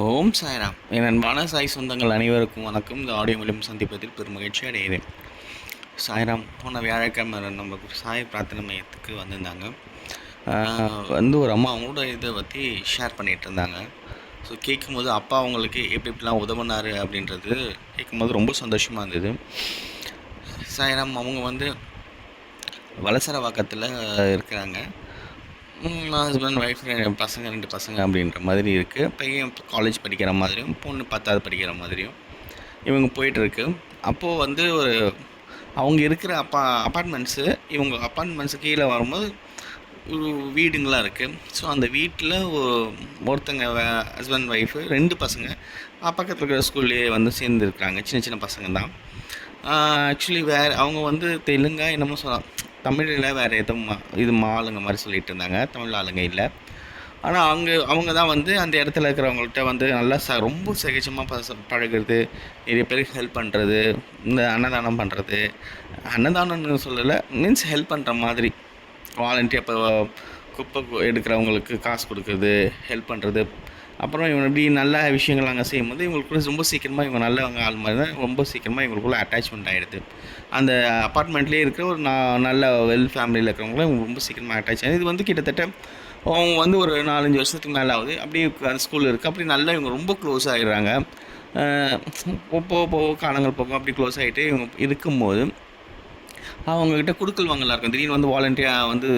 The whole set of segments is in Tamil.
ஓம் சாய்ராம். என் அன்பான சாய் சொந்தங்கள் அனைவருக்கும் வணக்கம். இந்த ஆடியோ மூலியம் சந்திப்பதில் பெரும் மகிழ்ச்சி அடைகிறேன். சாய்ராம் போன வியாழக்கிழமை நம்ம சாய் பிரார்த்தனை மையத்துக்கு வந்திருந்தாங்க. வந்து ஒரு அம்மா அவங்களோட இதை பற்றி ஷேர் பண்ணிகிட்டு இருந்தாங்க. ஸோ கேட்கும்போது அப்பா அவங்களுக்கு எப்படி எப்படிலாம் உதவுனாரு அப்படின்றது கேட்கும்போது ரொம்ப சந்தோஷமாக இருந்தது. சாய்ராம் அவங்க வந்து வலசரவாக்கத்தில் இருக்கிறாங்க. ஹஸ்பண்ட் ஒய்ஃப் பசங்க ரெண்டு பசங்க அப்படின்ற மாதிரி இருக்குது பையன் காலேஜ் படிக்கிற மாதிரியும் பொண்ணு பத்தாவது படிக்கிற மாதிரியும் இவங்க போயிட்டுருக்கு அப்போது வந்து ஒரு அவங்க இருக்கிற அப்பா அப்பார்ட்மெண்ட்ஸு இவங்க அப்பார்ட்மெண்ட்ஸு கீழே வரும்போது ஒரு வீடுங்களாம் இருக்குது ஸோ அந்த வீட்டில் ஒருத்தங்க ஹஸ்பண்ட் ஒய்ஃபு ரெண்டு பசங்க பக்கத்தில் இருக்கிற ஸ்கூல்லேயே வந்து சேர்ந்துருக்குறாங்க சின்ன சின்ன பசங்க தான். ஆக்சுவலி வேறு அவங்க வந்து தெலுங்கா என்னமோ சொல்லலாம். தமிழில் வேறு எதுவும் மா- இது மாளுங்க மாதிரி சொல்லிட்டு இருந்தாங்க. தமிழ் ஆளுங்க இல்லை. ஆனால் அவங்க அவங்க தான் வந்து அந்த இடத்துல இருக்கிறவங்கள்ட்ட வந்து நல்லா ச ரொம்ப சகஜமாக பச பழகுறது நிறைய பேருக்கு ஹெல்ப் பண்ணுறது இந்த அன்னதானம் பண்ணுறது அன்னதானம்னு சொல்லலை மீன்ஸ் ஹெல்ப் பண்ணுற மாதிரி. வாலண்டியர் இப்போ குப்பை எடுக்கிறவங்களுக்கு காசு கொடுக்குறது ஹெல்ப் பண்ணுறது அப்புறம் இவங்க இப்படி நல்ல விஷயங்கள் அங்கே செய்யும்போது இவங்களுக்குள்ள ரொம்ப சீக்கிரமாக இவங்க நல்லவங்க ஆள் மாதிரி தான் ரொம்ப சீக்கிரமாக இவங்களுக்குள்ள அட்டாச்மெண்ட் ஆகிடுது அந்த அப்பார்ட்மெண்ட்லேயே இருக்கிற ஒரு நான் நல்ல வெல் ஃபேமிலியில் இருக்கிறவங்களும் இவங்க ரொம்ப சீக்கிரமாக அட்டாச் ஆகுது இது வந்து கிட்டத்தட்ட அவங்க வந்து ஒரு நாலஞ்சு வருஷத்துக்கு மேலே ஆகுது. அப்படியே அந்த ஸ்கூல் இருக்குது அப்படி நல்லா இவங்க ரொம்ப க்ளோஸ் ஆகிடுறாங்க போக போக காலங்கள் போக அப்படி க்ளோஸ் ஆகிட்டு இவங்க இருக்கும்போது அவங்கக்கிட்ட கொடுக்கல் வாங்கலாம் இருக்கும். திடீர்னு வந்து வாலண்டியாக வந்து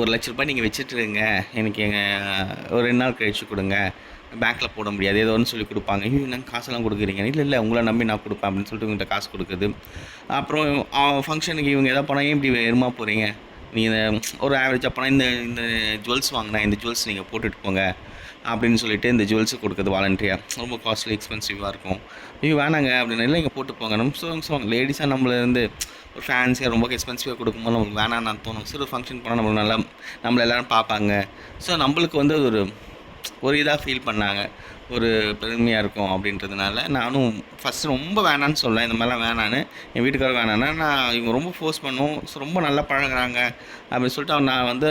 ஒரு லட்ச ரூபாய் நீங்கள் வச்சுட்டுருங்க எனக்கு எங்கள் ஒரு ரெண்டு நாள் கழிச்சு கொடுங்க. பேங்க்கில் போட முடியாது. ஏதோ ஒன்று சொல்லி கொடுப்பாங்க. ஐயோ என்ன காசெல்லாம் கொடுக்குறீங்க? இல்லை இல்லை உங்களை நம்பி நான் கொடுப்பேன் அப்படின்னு சொல்லிட்டு உங்கள்கிட்ட காசு கொடுக்குது அப்புறம் ஃபங்க்ஷனுக்கு இவங்க எதாவது போனால் ஏன் இப்படி எருமா போகிறீங்க நீங்கள் ஒரு ஆவரேஜாக போனால் இந்த இந்த ஜுவல்ஸ் வாங்கினா இந்த ஜுவல்ஸ் நீங்கள் போட்டுட்டு போங்க. அப்படின்னு சொல்லிட்டு இந்த ஜுவல்ஸு கொடுக்குறது வாலண்டியாக ரொம்ப காஸ்ட்லி எக்ஸ்பென்சிவாக இருக்கும். ஐயோ வேணாங்க அப்படின்னு இல்லை இங்கே போட்டு போங்க. நம்ம சொல்லுங்க சொல்லுங்க லேடிஸாக நம்மளேருந்து ஒரு ஃபேன்ஸியாக ரொம்ப எக்ஸ்பென்சிவாக கொடுக்கும்போது நம்மளுக்கு வேணான்னு தோணும். சரி ஒரு ஃபங்க்ஷன் போனால் நம்மளுக்கு நல்லா நம்மள எல்லோரும் பார்ப்பாங்க. ஸோ நம்மளுக்கு வந்து ஒரு ஒரு இதாக ஃபீல் பண்ணாங்க. ஒரு பெருமையாக இருக்கும் அப்படின்றதுனால நானும் ஃபஸ்ட்டு ரொம்ப வேணான்னு சொல்லேன் இந்த மாதிரிலாம் வேணான்னு என் வீட்டுக்காரர் வேணான்னா நான் இவங்க ரொம்ப ஃபோர்ஸ் பண்ணும். ஸோ ரொம்ப நல்லா பழகுறாங்க அப்படின்னு சொல்லிட்டு அவன் நான் வந்து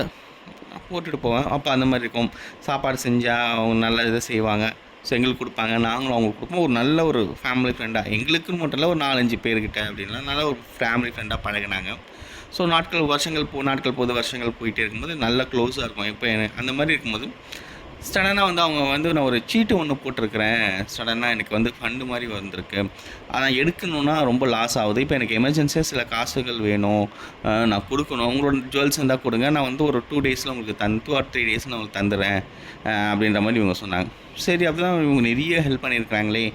போட்டுட்டு போவேன். அப்போ அந்த மாதிரி இருக்கும். சாப்பாடு செஞ்சால் அவங்க நல்ல இதை செய்வாங்க. ஸோ எங்களுக்கு கொடுப்பாங்க. நாங்களும் அவங்களுக்கு கொடுப்போம். ஒரு நல்ல ஒரு ஃபேமிலி ஃப்ரெண்டாக எங்களுக்குன்னு மட்டும் இல்லை ஒரு நாலஞ்சு பேர்கிட்ட அப்படின்லாம் நல்ல ஒரு ஃபேமிலி ஃப்ரெண்டாக பழகினாங்க. ஸோ நாட்கள் வருஷங்கள் போ நாட்கள் போது வருஷங்கள் போயிட்டே இருக்கும்போது நல்ல க்ளோஸாக இருக்கும். இப்போ அந்த மாதிரி இருக்கும்போது சடனாக வந்து அவங்க வந்து நான் ஒரு சீட்டு ஒன்று போட்டிருக்கிறேன். சடனாக எனக்கு வந்து ஃபண்டு மாதிரி வந்திருக்கு. ஆனால் எடுக்கணுன்னா ரொம்ப லாஸ் ஆகுது. இப்போ எனக்கு எமர்ஜென்சியாக சில காசுகள் வேணும். நான் கொடுக்கணும். உங்களோட ஜுவல்ஸ் இருந்தால் கொடுங்க. நான் வந்து ஒரு டூ டேஸில் உங்களுக்கு தன் டூ ஆர் த்ரீ டேஸில் உங்களுக்கு தந்துடுறேன் அப்படின்ற மாதிரி இவங்க சொன்னாங்க. சரி அப்படி தான் இவங்க நிறைய ஹெல்ப் பண்ணியிருக்கிறாங்களே.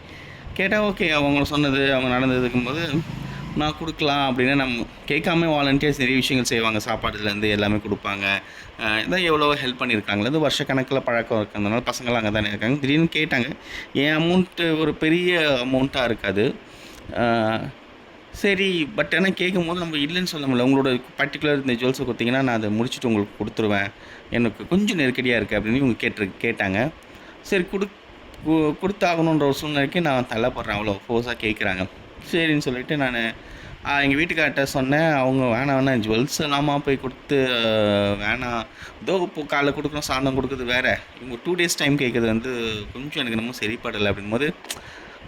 கேட்டால் ஓகே அவங்க சொன்னது அவங்க நடந்ததுக்கும் போது நான் கொடுக்கலாம் அப்படின்னு நம்ம கேட்காம வாலண்டியர்ஸ் நிறைய விஷயங்கள் செய்வாங்க. சாப்பாடுலேருந்து எல்லாமே கொடுப்பாங்க. இதான் எவ்வளோ ஹெல்ப் பண்ணியிருக்காங்களே. இது வருஷக்கணக்கில் பழக்கம் இருக்கிறதுனால பசங்களாம் அங்கே தானே இருக்காங்க. திடீர்னு கேட்டாங்க. என் அமௌண்ட்டு ஒரு பெரிய அமௌண்ட்டாக இருக்காது. சரி பட் ஆனால் கேட்கும்போது நம்ம இல்லைன்னு சொல்ல முடியல. உங்களோட பர்டிகுலர் இந்த ஜுவல்ஸை கொடுத்தீங்கன்னா நான் அதை முடிச்சுட்டு உங்களுக்கு கொடுத்துருவேன். எனக்கு கொஞ்சம் நெருக்கடியாக இருக்குது அப்படின்னு இவங்க கேட்டு கேட்டாங்க. சரி கொடு கொடுத்தாகணுன்ற ஒரு சூழ்நிலைக்கு நான் தள்ளப்படுறேன். அவ்வளோ ஃபோர்ஸாக கேட்குறாங்க. சரின்னு சொல்லிட்டு நான் எங்கள் வீட்டுக்கார்ட்ட சொன்னேன் அவங்க வேணாம் வேணாம் ஜுவல்ஸ் எல்லாமா போய் கொடுத்து வேணாம். இதோ இப்போ காலைல கொடுக்குறோம் சாயந்தரம் கொடுக்குறது வேறு. இவங்க டூ டேஸ் டைம் கேட்குறது வந்து கொஞ்சம் எனக்கு நம்ம சரிப்படலை அப்படிங்கும்போது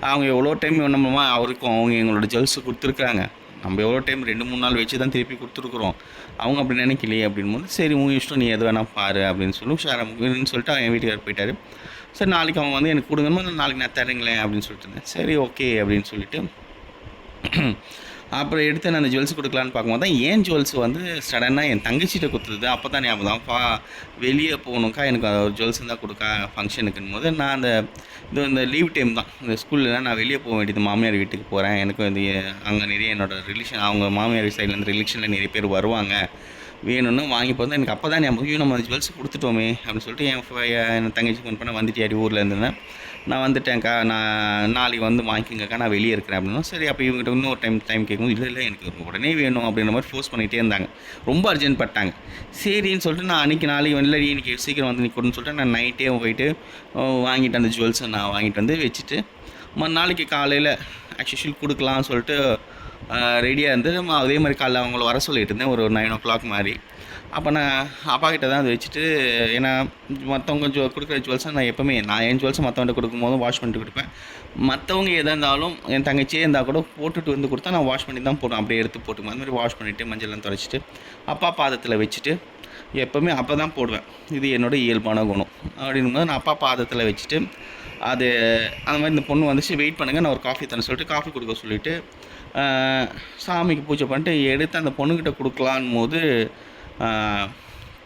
அவங்க எவ்வளோ டைம் நம்ம அவருக்கும் அவங்க எங்களோட ஜுவல்ஸ் கொடுத்துருக்குறாங்க. நம்ம எவ்வளோ டைம் ரெண்டு மூணு நாள் வச்சு தான் திருப்பி கொடுத்துருக்குறோம். அவங்க அப்படி நினைக்கலையே அப்படின்போது சரி உன் இஷ்டம் நீ எது வேணால் பாரு அப்படின்னு சொல்லி ஷேர் சொல்லிட்டு அவன் என் வீட்டுக்கார் போயிட்டாரு. சரி நாளைக்கு அவங்க வந்து எனக்கு கொடுங்கம்மா நாளைக்கு நான் தரேங்களேன் அப்படின்னு சொல்லிட்டு இருந்தேன். சரி ஓகே அப்படின்னு சொல்லிட்டு அப்புறம் எடுத்து நான் அந்த ஜுவல்ஸ் கொடுக்கலான்னு பார்க்கும்போது தான் ஏன் ஜுவல்ஸ் வந்து சடனாக என் தங்கச்சிட்ட கொடுத்தது? அப்போ தான் ஞாபகம் பா வெளியே போகணுக்கா எனக்கு ஒரு ஜுவல்ஸ் தான் கொடுக்கா ஃபங்க்ஷனுக்குன்னு போது நான் அந்த இது இந்த லீவ் டைம் தான். இந்த ஸ்கூலில் நான் வெளியே போக வேண்டியது மாமியார் வீட்டுக்கு போகிறேன் எனக்கு வந்து அங்கே நிறைய என்னோட ரிலேஷன் அவங்க மாமியார் சைட்லேருந்து ரிலேஷனில் நிறைய பேர் வருவாங்க. வேணும்னு வாங்கி போது எனக்கு அப்போ தான் ஞாபகம் ஐயோ நம்ம அந்த ஜுவல்ஸ் கொடுத்துட்டோமே அப்படின்னு சொல்லிட்டு என் என் தங்கச்சி ஃபோன் பண்ண வந்துட்டியாடி ஊரில் இருந்தேன்னா. நான் வந்துட்டேன்க்கா நான் நாளைக்கு வந்து வாங்கிக்கங்கக்கா நான் வெளியே இருக்கிறேன் அப்படின்னா சரி அப்போ இவங்ககிட்ட இன்னொரு டைம் டைம் கேட்கும்போது இல்லை இல்லை எனக்கு உடனே வேணும் அப்படின்ற மாதிரி ஃபோர்ஸ் பண்ணிகிட்டே இருந்தாங்க. ரொம்ப அர்ஜென்ட் பட்டாங்க. சரின்னு சொல்லிட்டு நான் அன்றைக்கி நாளைக்கு வந்து இல்லை இன்னைக்கு சீக்கிரம் வந்து நிற்கணும்னு சொல்லிட்டு நான் நைட்டே போயிட்டு வாங்கிட்டு அந்த ஜுவல்ஸை நான் வாங்கிட்டு வந்து வச்சுட்டு மறுநாளைக்கு காலையில் ஆக்சுவல் கொடுக்கலாம்னு சொல்லிட்டு ரெடியாக இருந்து அதே மாதிரி காலைல அவங்கள வர சொல்லிட்டு இருந்தேன். ஒரு நைன் ஓ கிளாக் மாதிரி. அப்போ நான் அப்பா கிட்ட தான் அதை வச்சுட்டு ஏன்னா மற்றவங்க ஜுவ கொடுக்குற ஜுவல்ஸை நான் எப்போவுமே நான் என் ஜுவல்ஸை மற்றவன்ட்ட கொடுக்கும்போதும் வாஷ் பண்ணிட்டு கொடுப்பேன். மற்றவங்க எதாக இருந்தாலும் என் தங்கச்சியே இருந்தால் கூட போட்டுட்டு வந்து கொடுத்தா நான் வாஷ் பண்ணி தான் போடுவேன். அப்படியே எடுத்து போட்டுக்குவேன். அந்த மாதிரி வாஷ் பண்ணிவிட்டு மஞ்சள்லாம் தொலைச்சிட்டு அப்பா பாதத்தில் வச்சுட்டு எப்போவுமே அப்போ தான் போடுவேன். இது என்னோட இயல்பான குணம். அப்படின்னும்போது நான் அப்பா பாதத்தில் வச்சுட்டு அது அந்த மாதிரி இந்த பொண்ணு வந்துச்சு வெயிட் பண்ணுங்கள் நான் ஒரு காஃபி தரேன் சொல்லிட்டு காஃபி கொடுக்க சொல்லிவிட்டு சாமிக்கு பூஜை பண்ணிட்டு எடுத்து அந்த பொண்ணுக்கிட்ட கொடுக்கலான் போது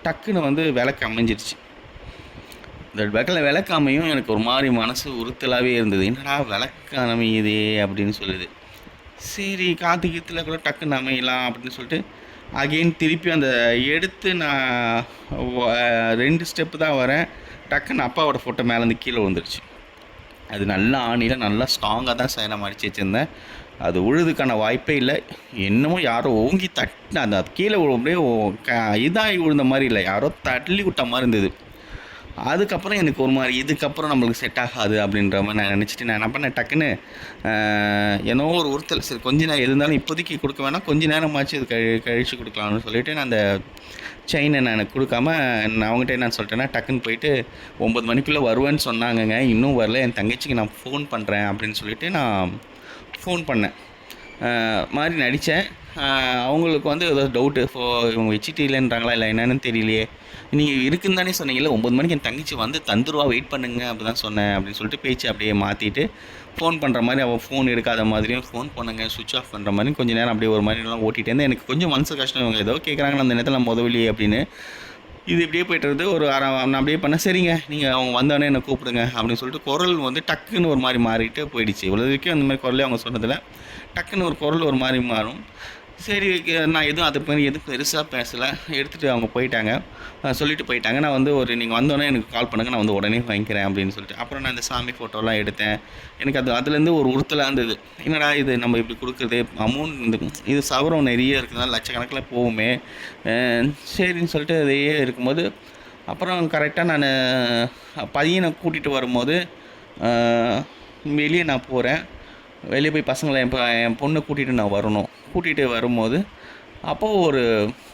டக்குன்னு வந்து விளக்கு அமைஞ்சிருச்சு. இந்த விளக்கில் விளக்கு அமையும் எனக்கு ஒரு மாதிரி மனசு உறுத்தலாகவே இருந்தது. என்னடா விளக்கு அமையுதே அப்படின்னு சொல்லுது. சரி காத்து கீத்தில் கூட டக்குன்னு அமையலாம் அப்படின்னு சொல்லிட்டு அகெயின் திருப்பி அந்த எடுத்து நான் ரெண்டு ஸ்டெப்பு தான் வரேன். டக்குன்னு அப்பாவோட ஃபோட்டோ மேலேருந்து கீழே விழுந்துருச்சு. அது நல்லா ஆணியில் நல்லா ஸ்ட்ராங்காக தான் சைனம் அடித்து வச்சுருந்தேன். அது உழுதுக்கான வாய்ப்பே இல்லை. என்னமோ யாரோ ஓங்கி தட்டு அந்த கீழே விழு- அப்படியே க- இதாகி விழுந்த மாதிரி இல்லை. யாரோ தள்ளி விட்ட மாதிரி இருந்தது. அதுக்கப்புறம் எனக்கு ஒரு மாதிரி இதுக்கப்புறம் நம்மளுக்கு செட் ஆகாது அப்படின்ற மாதிரி நான் நினச்சிட்டு நான் என்ன பண்ணேன்? டக்குன்னு ஆஹ், என்னோ ஒரு உறுத்தல். சரி கொஞ்ச நேரம் இருந்தாலும் இப்போதைக்கு கொடுக்க வேணாம். கொஞ்ச நேரமாச்சு இது கழி கழிச்சு கொடுக்கலாம்னு சொல்லிவிட்டு நான் அந்த செயினை நான் எனக்கு கொடுக்காம நான் அவங்ககிட்ட என்ன சொல்லிட்டேன்னா டக்குன்னு போயிட்டு ஒம்பது மணிக்குள்ளே வருவேன்னு சொன்னாங்கங்க. இன்னும் வரல. என் தங்கச்சிக்கு நான் ஃபோன் பண்ணுறேன் அப்படின்னு சொல்லிவிட்டு நான் ஃபோன் பண்ணேன். மாதிரி நடித்தேன் அவங்களுக்கு வந்து ஏதோ டவுட்டு ஃபோ இவங்க வச்சுட்டு இல்லைன்றாங்களா? இல்லை என்னன்னு தெரியலையே. நீங்கள் இருக்குன்னு தானே சொன்னீங்கல்ல ஒம்பது மணிக்கு என் தங்கச்சி வந்து தந்துருவா வெயிட் பண்ணுங்க அப்படி தான் சொன்னேன் அப்படின்னு சொல்லிட்டு பேச்சு அப்படியே மாற்றிட்டு ஃபோன் பண்ணுற மாதிரி அவள் ஃபோன் எடுக்காத மாதிரியும் ஃபோன் பண்ணுங்க சுவிச் ஆஃப் பண்ணுற மாதிரி கொஞ்சம் நேரம் அப்படியே ஒரு மாதிரிலாம் ஓட்டிகிட்டே இருந்தேன். எனக்கு கொஞ்சம் மனசு கஷ்டம் இவங்க ஏதோ கேட்குறாங்க அந்த நேரத்தில் நம்ம உதவிலையே அப்படின்னு. இது இப்படியே போயிட்டு இருந்து ஒரு அரை நான் அப்படியே பண்ணேன். சரிங்க நீங்கள் அவங்க வந்தோடனே என்னை கூப்பிடுங்க அப்படின்னு சொல்லிட்டு குரல் வந்து டக்குன்னு ஒரு மாதிரி மாறிட்டு போயிடுச்சு. இவ்வளோ வரைக்கும் அந்த மாதிரி குரலே அவங்க சொன்னதில்ல. டக்குன்னு ஒரு குரல் ஒரு மாதிரி மாறும். சரி நான் எதுவும் அதை மாதிரி எதுவும் பெருசாக பேசலை. எடுத்துகிட்டு அவங்க போயிட்டாங்க. சொல்லிட்டு போயிட்டாங்க. நான் வந்து ஒரு நீங்கள் வந்தோடனே எனக்கு கால் பண்ணுங்கள் நான் வந்து உடனே வாங்கிக்கிறேன் அப்படின்னு சொல்லிட்டு. அப்புறம் நான் இந்த சாமி ஃபோட்டோலாம் எடுத்தேன். எனக்கு அது அதுலேருந்து ஒரு உறுத்தலாக இருந்தது. என்னடா இது? நம்ம இப்படி கொடுக்குறது அமௌண்ட் இந்த இது சவரம் நிறைய இருக்குதுனால லட்சக்கணக்கில் போகுமே. சரின்னு சொல்லிட்டு அதையே இருக்கும்போது அப்புறம் கரெக்டாக நான் பையனை கூட்டிகிட்டு வரும்போது வெளியே நான் போகிறேன் வெளியே போய் பசங்களை என் என் பொண்ணை கூட்டிகிட்டு நான் வரணும். கூட்டிகிட்டு வரும்போது அப்போது ஒரு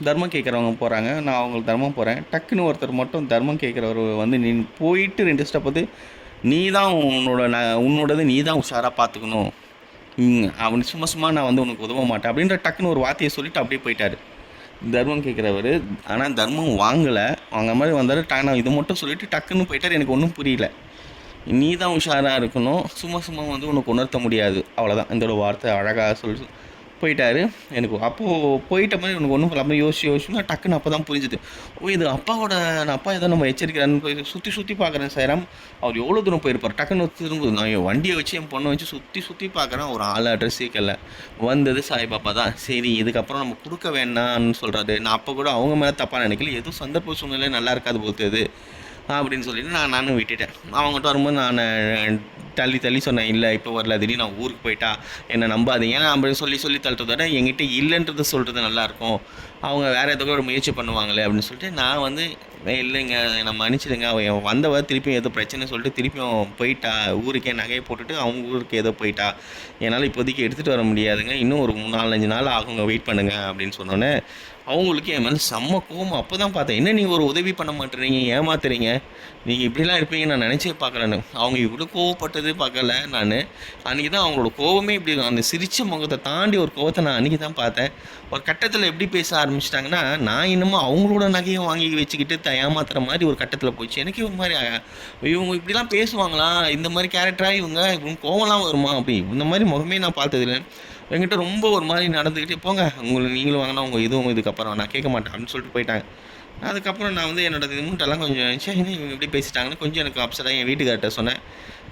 தர்மம் கேட்குறவங்க போகிறாங்க நான் அவங்களுக்கு தர்மம் போகிறேன் டக்குன்னு ஒருத்தர் மட்டும் தர்மம் கேட்குறவர் வந்து நீ போயிட்டு ரெண்டு ஸ்டெப் வந்து நீ தான் உன்னோட ந உன்னோடது நீ தான் உஷாராக பார்த்துக்கணும் அவன் சும்மா சும்மா நான் வந்து உனக்கு உதவ மாட்டேன் அப்படின்ற டக்குன்னு ஒரு வார்த்தையை சொல்லிட்டு அப்படியே போயிட்டார். தர்மம் கேட்குறவர் ஆனால் தர்மம் வாங்கலை. வாங்க மாதிரி வந்தார் நான் இது மட்டும் சொல்லிட்டு டக்குன்னு போயிட்டார். எனக்கு ஒன்றும் புரியல. நீ தான் உஷாராக இருக்கணும். சும்மா சும்மா வந்து உனக்கு உணர்த்த முடியாது. அவ்வளோதான் இதோட வார்த்தை அழகாக சொல்லி போயிட்டார். எனக்கு அப்போது போயிட்ட மாதிரி எனக்கு ஒன்றும் இல்லாமல் யோசிச்சு யோசிச்சுன்னா டக்குன்னு அப்போ தான் புரிஞ்சுது. ஓ இது அப்பாவோட நான் அப்பா ஏதோ நம்ம எச்சரிக்கிறான்னு போய் சுற்றி சுற்றி பார்க்குறேன் சாரம் அவர் எவ்வளோ தூரம் போயிருப்பார்? டக்குன்னு திரும்ப நான் என் வண்டியை வச்சு என் பொண்ணை வச்சு சுற்றி சுற்றி பார்க்குறேன் ஒரு ஆள் அட்ரஸ் கேட்கல வந்தது சாய்பாபா தான். சரி இதுக்கப்புறம் நம்ம கொடுக்க வேண்டாம்னு சொல்கிறாரு நான் அப்போ கூட அவங்க மேலே தப்பாக நினைக்கல. எதுவும் சந்தர்ப்ப சூழ்நிலை நல்லா இருக்காது போகுது அப்படின்னு சொல்லிட்டு நான் நானும் விட்டுட்டேன். அவங்ககிட்ட வரும்போது நான் தள்ளி தள்ளி சொன்னேன் இல்லை இப்போ வரல திடீர்னு நான் ஊருக்கு போயிட்டா என்னை நம்பாதீங்க ஏன்னா அப்படி சொல்லி சொல்லி தள்ளுறத விட என்கிட்ட இல்லைன்றத சொல்கிறது நல்லாயிருக்கும் அவங்க வேறு ஏதோ ஒரு முயற்சி பண்ணுவாங்களே அப்படின்னு சொல்லிட்டு நான் வந்து இல்லைங்க என்னை மன்னிச்சிடுங்க. அவன் வந்தவ திருப்பியும் ஏதோ பிரச்சனை சொல்லிட்டு திருப்பியும் போயிட்டா. ஊருக்கே நகையை போட்டுட்டு அவங்க ஊருக்கு ஏதோ போயிட்டா. என்னால் இப்போதைக்கு எடுத்துகிட்டு வர முடியாதுங்க. இன்னும் ஒரு மூணு நாலஞ்சு நாள் ஆகுங்க. வெயிட் பண்ணுங்க அப்படின்னு சொன்னோன்னே அவங்களுக்கு என் மேலே செம்ம கோவம். அப்போ தான் பார்த்தேன். என்ன நீங்கள் ஒரு உதவி பண்ண மாட்டேறீங்க? ஏமாத்துறீங்க? நீங்கள் இப்படிலாம் இருப்பீங்க நான் நினச்சே பார்க்கலன்னு. அவங்க இவ்வளோ கோவப்பட்டது பார்க்கல நான். அன்றைக்கி தான் அவங்களோட கோவமே இப்படி அந்த சிரிச்ச முகத்தை தாண்டி ஒரு கோவத்தை நான் அன்றைக்கி தான் பார்த்தேன். ஒரு கட்டத்தில் எப்படி பேச ஆரம்பிச்சிட்டாங்கன்னா நான் இன்னமும் அவங்களோட நகையை வாங்கி வச்சுக்கிட்டு த ஏமாத்துற மாதிரி ஒரு கட்டத்தில் போச்சு எனக்கு ஒரு மாதிரி இவங்க இப்படிலாம் பேசுவாங்களா? இந்த மாதிரி கேரக்டராக இவங்க? இவங்க கோவம்லாம் வருமா? அப்படி. இந்த மாதிரி முகமே நான் பார்த்ததில்ல. என்கிட்ட ரொம்ப ஒரு மாதிரி நடந்துக்கிட்டே போங்க உங்களுக்கு நீங்களும் வாங்கினா உங்கள் இதுவும் இதுக்கப்புறம் நான் கேட்க மாட்டேன். அப்படின்னு சொல்லிட்டு போயிட்டாங்க. அதுக்கப்புறம் நான் வந்து என்னோட இமௌண்ட்டெல்லாம் கொஞ்சம் சரி இவங்க எப்படி பேசிட்டாங்கன்னு? கொஞ்சம் எனக்கு அப்செட்டாக என் வீட்டுக்கார்ட்ட சொன்னேன்.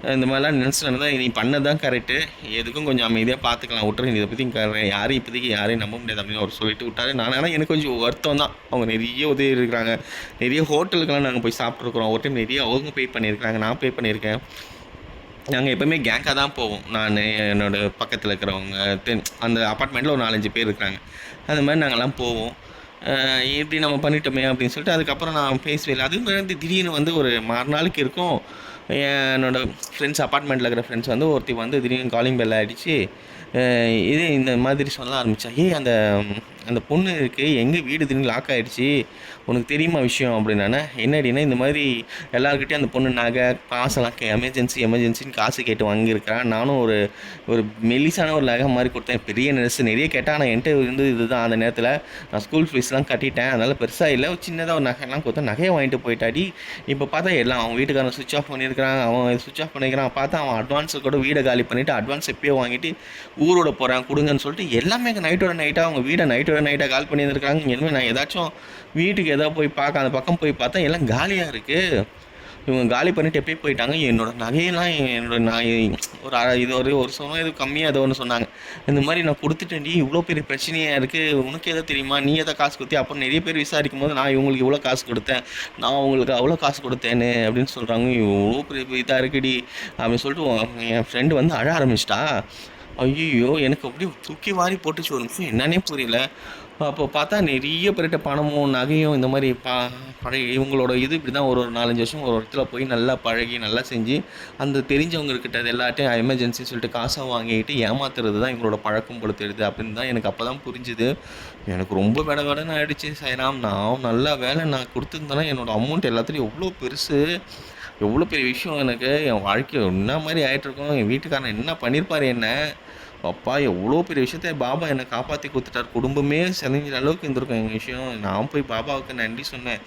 இந்த மாதிரிலாம் நினச்சி தான் நீ பண்ணது தான் கரெக்டு எதுக்கும் கொஞ்சம் அமைதியாக பார்த்துக்கலாம் விட்டுரு. இதை பற்றி க- யாரையும் இப்போதைக்கு யாரையும் நம்ப முடியாது. அப்படின்னு அவர் சொல்லிட்டு விட்டாரு. நான் ஆனால் எனக்கு கொஞ்சம் வருத்தம் தான். அவங்க நிறைய உதவி இருக்கிறாங்க. நிறைய ஹோட்டலுக்கெல்லாம் நாங்கள் போய் சாப்பிட்ருக்குறோம் ஒரு டைம் நிறைய அவங்க பே பண்ணியிருக்காங்க நான் பே பண்ணியிருக்கேன். நாங்கள் எப்போவுமே கேங்காக தான் போவோம். நான் என்னோடய பக்கத்தில் இருக்கிறவங்க தென் அந்த அப்பார்ட்மெண்ட்டில் ஒரு நாலஞ்சு பேர் இருக்கிறாங்க. அந்த மாதிரி நாங்கள்லாம் போவோம். இப்படி நம்ம பண்ணிட்டோமே அப்படின்னு சொல்லிட்டு அதுக்கப்புறம் நான் பேசவே இல்லை அதுவும் வந்து திடீர்னு வந்து ஒரு மறுநாளுக்கு இருக்கும். என்னோட ஃப்ரெண்ட்ஸ் அப்பார்ட்மெண்ட்டில் இருக்கிற ஃப்ரெண்ட்ஸ் வந்து ஒருத்தி வந்து திடீர்னு காலிங் பெல் அடித்து இது இந்த மாதிரி சொல்ல ஆரம்பித்தா ஏய் அந்த அந்த பொண்ணு இருக்குது எங்கே வீடு திரும்பி லாக் ஆகிடுச்சி உனக்கு தெரியுமா விஷயம் அப்படின்னா என்னடின்னா இந்த மாதிரி எல்லாருக்கிட்டையும் அந்த பொண்ணு நகை காசெல்லாம் எமர்ஜென்சி எமர்ஜென்சின்னு காசு கேட்டு வாங்கியிருக்கிறான் நானும் ஒரு ஒரு மெலிசான ஒரு நகை மாதிரி கொடுத்தேன். பெரிய நெரிசு நிறைய கேட்டால் ஆனால் என்கிட்ட இருந்து இதுதான். அந்த நேரத்தில் நான் ஸ்கூல் ஃபீஸ்லாம் கட்டிட்டேன். அதனால் பெருசாக இல்லை. சின்னதாக ஒரு நகைலாம் கொடுத்தேன். நகையை வாங்கிட்டு போயிட்டாடி. இப்போ பார்த்தா எல்லாம் அவன் வீட்டுக்காரன் சுவிச் ஆஃப் பண்ணியிருக்கிறான். அவன் சுவிச் ஆஃப் பண்ணிக்கிறான். பார்த்தா அவன் அட்வான்ஸை கூட வீடை காலி பண்ணிவிட்டு அட்வான்ஸ் எப்பயோ வாங்கிட்டு ஊரோட போகிறான் கொடுங்கன்னு சொல்லிட்டு எல்லாமே நைட்டோட நைட்டாக அவங்க வீடை நைட்டோட நைட்டாக கால் பண்ணியிருந்திருக்காங்க. இனிமேல் நான் ஏதாச்சும் வீட்டுக்கு எதாவது போய் பார்க்க அந்த பக்கம் போய் பார்த்தா எல்லாம் காலியாக இருக்குது இவங்க காலி பண்ணிட்டு எப்பயே போயிட்டாங்க. என்னோட நகையெல்லாம் என்னோட நான் ஒரு இது ஒரு ஒரு சமயம் இது கம்மியாக ஏதோ ஒன்று சொன்னாங்க. இந்த மாதிரி நான் கொடுத்துட்டேன்டி இவ்வளோ பெரிய பிரச்சனையாக இருக்குது உனக்கு எதோ தெரியுமா? நீ எதை காசு கொடுத்தி அப்புறம் நிறைய பேர் விசாரிக்கும் போது நான் இவங்களுக்கு இவ்வளோ காசு கொடுத்தேன். நான் உங்களுக்கு அவ்வளோ காசு கொடுத்தேன்னு அப்படின்னு சொல்கிறாங்க இவ்வளோ பெரிய இதாக இருக்குடி அப்படின்னு சொல்லிட்டு என் ஃப்ரெண்டு வந்து அழ ஆரம்பிச்சிட்டா. ஐயோ எனக்கு அப்படியே தூக்கி வாரி போட்டுச்சு ஒரு நிமிஷம். என்னன்னே புரியல. அப்போ பார்த்தா நிறைய பேர்கிட்ட பணமும் நகையும் இந்த மாதிரி பா பழகி இவங்களோட இது இப்படி தான் ஒரு ஒரு நாலஞ்சு வருஷம் ஒரு இடத்துல போய் நல்லா பழகி நல்லா செஞ்சு அந்த தெரிஞ்சவங்கக்கிட்ட அது எல்லாட்டையும் எமர்ஜென்சி சொல்லிட்டு காசை வாங்கிட்டு ஏமாத்துறது தான் இவங்களோட பழக்கம் போல தெரியுது அப்படின்னு தான் எனக்கு அப்போ தான் புரிஞ்சுது. எனக்கு ரொம்ப வேட வேடன்னு ஆகிடுச்சு சைராம் நான் நல்லா வேலை நான் கொடுத்துருந்தேன்னா என்னோடய அமௌண்ட் எல்லாத்துலேயும் எவ்வளோ பெருசு. எவ்வளோ பெரிய விஷயம் எனக்கு. என் வாழ்க்கை என்ன மாதிரி ஆகிட்ருக்கோம் என் வீட்டுக்காரன் என்ன பண்ணியிருப்பார் என்ன? அப்பா எவ்வளோ பெரிய விஷயத்த பாபா என்னை காப்பாற்றி கொடுத்துட்டார். குடும்பமே செலஞ்சிற அளவுக்கு இருந்திருக்கும் எங்கள் விஷயம். நான் போய் பாபாவுக்கு நன்றி சொன்னேன்.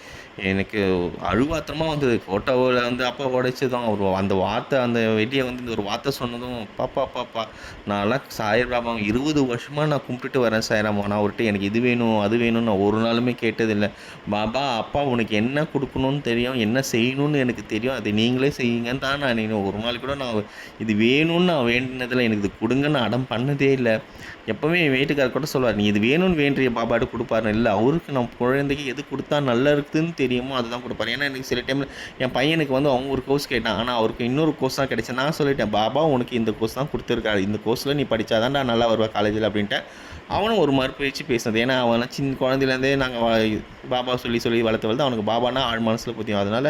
எனக்கு அழுவாத்திரமாக வந்தது. ஃபோட்டோவில் வந்து அப்பா உடைச்சதும் ஒரு அந்த வார்த்தை அந்த வெளியே வந்து இந்த ஒரு வார்த்தை சொன்னதும் பாப்பா பாப்பா நான்லாம் சாயிராமா இருபது வருஷமாக நான் கும்பிட்டுட்டு வரேன் சாயராமா. நான் அவர்கிட்ட எனக்கு இது வேணும் அது வேணும்னு நான் ஒரு நாளுமே கேட்டதில்லை. பாபா அப்பா உனக்கு என்ன கொடுக்கணும்னு தெரியும் என்ன செய்யணும்னு எனக்கு தெரியும் அதை நீங்களே செய்யுங்கன்னு தான் நான் ஒரு நாள் கூட நான் இது வேணும்னு நான் வேண்டினதில் எனக்கு இது கொடுங்கன்னு அடம் பண்ணதே இல்லை. எப்போவுமே என் வீட்டுக்காரர் கூட சொல்லுவார் நீ இது வேணும்னு வேண்டிய பாபாட்டு கொடுப்பாரு இல்லை அவருக்கு நம்ம குழந்தைக்கு எது கொடுத்தா நல்லா இருக்குதுன்னு தெரியுமோ அதுதான் கொடுப்பாரு. ஏன்னா எனக்கு சில டைமில் என் பையனுக்கு வந்து அவங்க ஒரு கோர்ஸ் கேட்டான். ஆனால் அவருக்கு இன்னொரு கோர்ஸ் தான் கிடைச்சி நான் சொல்லிட்டேன் பாபா உனக்கு இந்த கோர்ஸ் தான் கொடுத்துருக்காரு. இந்த கோர்ஸில் நீ படித்தாதான்டா நல்லா வருவா காலேஜில் அப்படின்ட்டு அவனும் ஒரு மறுபயிற்சி பேசுனது. ஏன்னா அவன் சின்ன குழந்தையிலேருந்தே நாங்கள் பாபா சொல்லி சொல்லி வளர்த்து வளர்த்து அவனுக்கு பாபானா ஆழ் மனசில் புத்தியும் அதனால்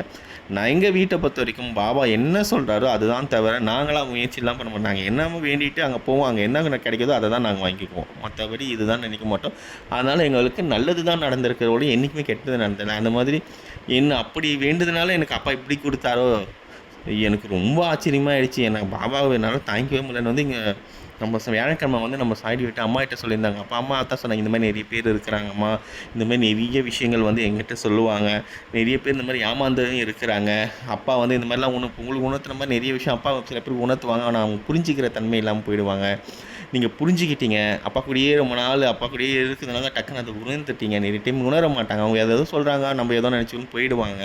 நான் எங்கள் வீட்டை பொறுத்த வரைக்கும் பாபா என்ன சொல்கிறாரோ அதுதான் தவிர நாங்களாம் முயற்சிலாம் பண்ண மாட்டோம். நாங்கள் என்னமோ வேண்டிட்டு அங்கே போவோம். அங்கே என்ன கிடைக்குதோ அதை தான் நாங்கள் வாங்கிக்குவோம். மற்றபடி இதுதான் நினைக்க மாட்டோம். அதனால் எங்களுக்கு நல்லது தான் நடந்திருக்கிறதோட என்றைக்குமே கெட்டது நடந்ததில்லை அந்த மாதிரி என்ன அப்படி வேண்டதுனால எனக்கு அப்பா இப்படி கொடுத்தாரோ எனக்கு ரொம்ப ஆச்சரியமாக ஆயிடுச்சு எனக்கு பாபாவை என்னால் தாங்கிக்கவே முடியலன்னு வந்து இங்கே நம்ம வியாழக்கிழமை வந்து நம்ம சாய்டி விட்டு அம்மா கிட்ட சொல்லியிருந்தாங்க. அப்பா அம்மா தான் சொன்னாங்க இந்த மாதிரி நிறைய பேர் இருக்கிறாங்கம்மா இந்த மாதிரி நிறைய விஷயங்கள் வந்து எங்கிட்ட சொல்லுவாங்க. நிறைய பேர் இந்த மாதிரி ஏமாந்ததும் இருக்கிறாங்க. அப்பா வந்து இந்த மாதிரிலாம் உணவு உங்களுக்கு உணர்த்துற மாதிரி நிறைய விஷயம் அப்பா சில பேர் உணர்த்துவாங்க. ஆனால் அவங்க புரிஞ்சிக்கிற தன்மை இல்லாமல் போயிடுவாங்க. நீங்கள் புரிஞ்சுக்கிட்டீங்க. அப்பா கூடயே ரொம்ப நாள் அப்பா கூடயே இருக்கிறதுனால தான் டக்குன்னு அதை உணர்ந்துட்டீங்க. நிறைய டைம் உணர மாட்டாங்க. அவங்க எதாவது சொல்கிறாங்க நம்ம ஏதோ நினச்சோன்னு போயிடுவாங்க.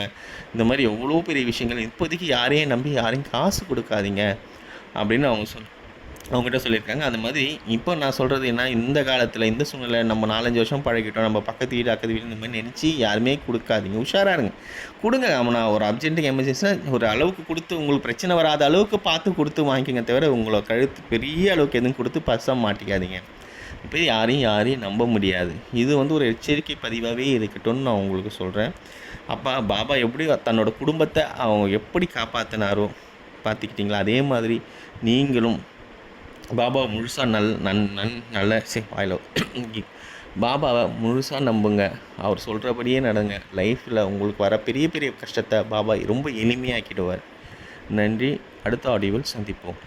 இந்த மாதிரி எவ்வளோ பெரிய விஷயங்கள். இப்போதைக்கு யாரையும் நம்பி யாரையும் காசு கொடுக்காதீங்க. அப்படின்னு அவங்க சொல் அவங்ககிட்ட சொல்லியிருக்காங்க. அந்த மாதிரி இப்போ நான் சொல்கிறது என்ன இந்த காலத்தில் இந்த சூழ்நிலை நம்ம நாலஞ்சு வருஷம் பழகிட்டோம். நம்ம பக்கத்து வீடு அக்கத்து வீடு இந்த மாதிரி நினச்சி யாருமே கொடுக்காதீங்க. உஷாராக இருங்க. கொடுங்க நான் ஒரு அர்ஜென்ட்டுக்கு எமர்ஜென்சினா ஒரு அளவுக்கு கொடுத்து உங்களுக்கு பிரச்சனை வராத அளவுக்கு பார்த்து கொடுத்து வாங்கிக்கங்க தவிர உங்களை கழுத்து பெரிய அளவுக்கு எதுவும் கொடுத்து பர்ஸாக மாட்டிக்காதீங்க. இப்போ யாரையும் யாரையும் நம்ப முடியாது. இது வந்து ஒரு எச்சரிக்கை பதிவாகவே இருக்கட்டும்னு நான் உங்களுக்கு சொல்கிறேன் அப்பா பாபா எப்படி தன்னோட குடும்பத்தை அவங்க எப்படி காப்பாற்றினாரோ பார்த்துக்கிட்டிங்களா? அதே மாதிரி நீங்களும் பாபா முழுசாக நல் நன் நன் நல்ல சே வாயில் பாபாவை முழுசாக நம்புங்க. அவர் சொல்கிறபடியே நடங்க. லைஃப்பில் உங்களுக்கு வர பெரிய பெரிய கஷ்டத்தை பாபா ரொம்ப எளிமையாக்கிடுவார். நன்றி. அடுத்த ஆடியோவில் சந்திப்போம்.